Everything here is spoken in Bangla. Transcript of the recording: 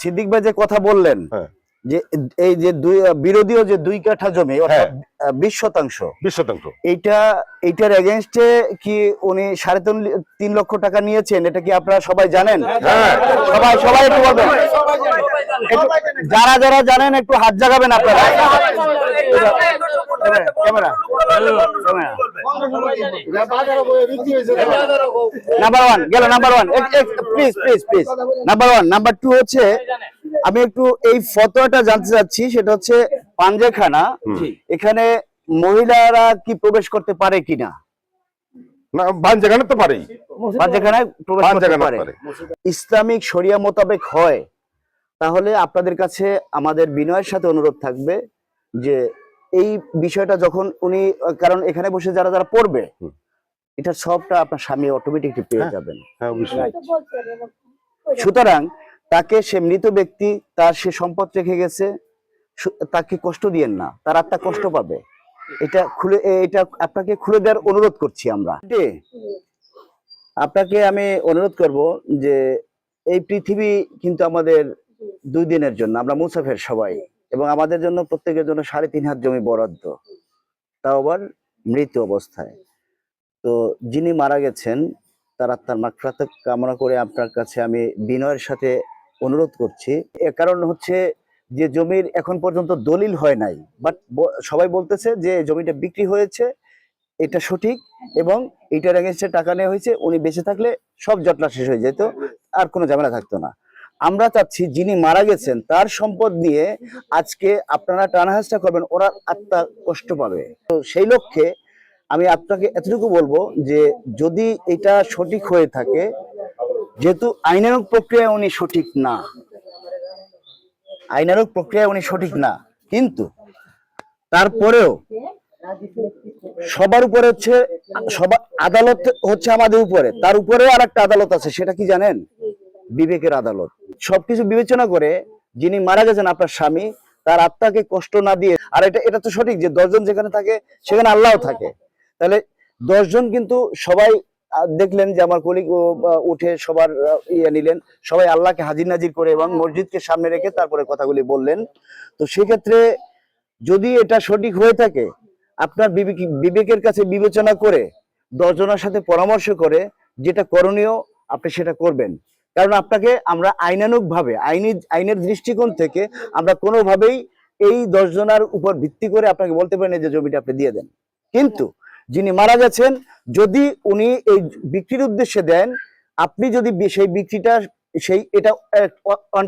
সিদ্দিক ভাই যে কথা বললেন হ্যাঁ। যে এই যে দুই বিরোধীয় যে দুই কাঠা জমি অর্থাৎ বিশ শতাংশ। বিশ শতাংশ। এইটা এইটার এগেনস্টে কি উনি সাড়ে তিন তিন লক্ষ টাকা নিয়েছেন? এটা কি আপনারা সবাই জানেন? হ্যাঁ। সবাই সবাই একটু বলবেন। যারা যারা জানেন একটু হাত জাগাবেন আপনারা। ক্যামেরা নাম্বার ওয়ান গেল number one please please please number one number two হচ্ছে আমি একটু এই ফতোয়াটা জানতে চাচ্ছি সেটা হচ্ছে পাঞ্জেখানা। এখানে মহিলারা কি প্রবেশ করতে পারে কিনা। ইসলামিক শরিয়া মোতাবেক হয় তাহলে আপনাদের কাছে আমাদের বিনয়ের সাথে অনুরোধ থাকবে যে এই বিষয়টা যখন উনি কারণ এখানে বসে যারা যারা পড়বে এটা সবটা আপনার স্বামী অটোমেটিকলি পেয়ে হ্যাঁ। যাবেন। হ্যাঁ সুতরাং তাকে সে মৃত ব্যক্তি তার সে সম্পদ রেখে গেছে তাকে কষ্ট দিয়েন না তার আত্মা কষ্ট পাবে। এটা খুলে এটা আপনাকে খুলে দেওয়ার অনুরোধ করছি আমরা। আপনাকে আমি অনুরোধ করব যে এই পৃথিবী কিন্তু আমাদের দুই দিনের জন্য আমরা মুসাফের সবাই। এবং আমাদের জন্য প্রত্যেকের জন্য সাড়ে তিন হাত জমি বরাদ্দ। তাও আবার মৃত অবস্থায়। তো যিনি মারা গেছেন, তার আত্মার মাকফরাত কামনা করে আপনার কাছে আমি বিনয়ের সাথে অনুরোধ করছি। এর কারণ হচ্ছে যে জমির এখন পর্যন্ত দলিল হয় নাই বাট সবাই বলতেছে যে জমিটা বিক্রি হয়েছে, এটা সঠিক এবং এটার এগেনস্টে টাকা নেওয়া হয়েছে, উনি বেঁচে থাকলে সব জটলা শেষ হয়ে যেত, আর কোনো ঝামেলা থাকতো না। আমরা চাচ্ছি যিনি মারা গেছেন, তার সম্পদ নিয়ে আজকে আপনারা টানাহাসটা করবেন ওরা আত্মা কষ্ট পাবে। তো সেই লক্ষ্যে আমি আপনাকে এতটুকু বলব যে যদি এটা সঠিক হয়ে থাকে, যেহেতু আইনানুক প্রক্রিয়া উনি সঠিক না। আইনানুক প্রক্রিয়া উনি সঠিক না, কিন্তু তারপরেও সবার উপরে হচ্ছে সবার আদালত হচ্ছে আমাদের উপরে। তার উপরে আর একটা আদালত আছে, সেটা কি জানেন? বিবেকের আদালত। সবকিছু বিবেচনা করে যিনি মারা গেছেন আপনার স্বামী, তার আত্মাকে কষ্ট না দিয়ে, আর এটা এটা তো সঠিক যে দশজন যেখানে থাকে, সেখানে আল্লাহও থাকে। তাহলে দশজন কিন্তু সবাই দেখলেন যে আমার কলিগ উঠে সবার ইয়ে নিলেন, সবাই আল্লাহকে হাজির নাজির করে এবং মসজিদকে সামনে রেখে তারপরে কথাগুলি বললেন। তো সেক্ষেত্রে যদি এটা সঠিক হয়ে থাকে, আপনার বিবেক- বিবেকের কাছে বিবেচনা করে দশজনের সাথে পরামর্শ করে যেটা করণীয়, আপনি সেটা করবেন। কারণ আপনাকে আমরা আইনানুক ভাবে আইনি, আইনের দৃষ্টিকোণ থেকে আমরা কোনোভাবেই এই দশজনের উপর ভিত্তি করে আপনাকে বলতে পারি না যে জমিটা আপনি দিয়ে দেন। কিন্তু যিনি মারা গেছেন, যদি উনি এই বিক্রির উদ্দেশ্যে দেন, আপনি যদি সেই বিক্রিটা, সেই, এটা